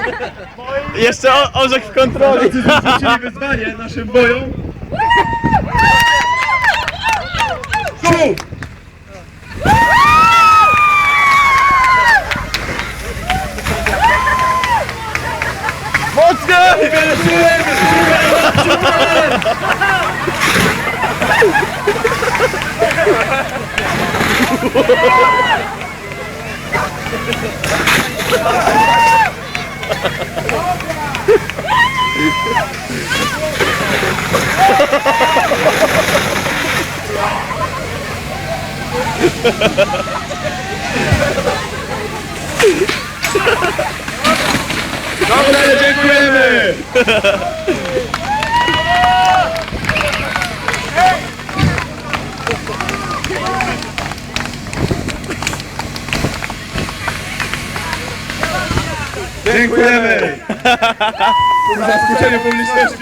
Jeszcze o, orzek w kontroli. Czyli wyzwanie naszym bojom. Czu! Mocno! Dobra, dziękujemy! Dziękujemy! Za skrócenie publiczności.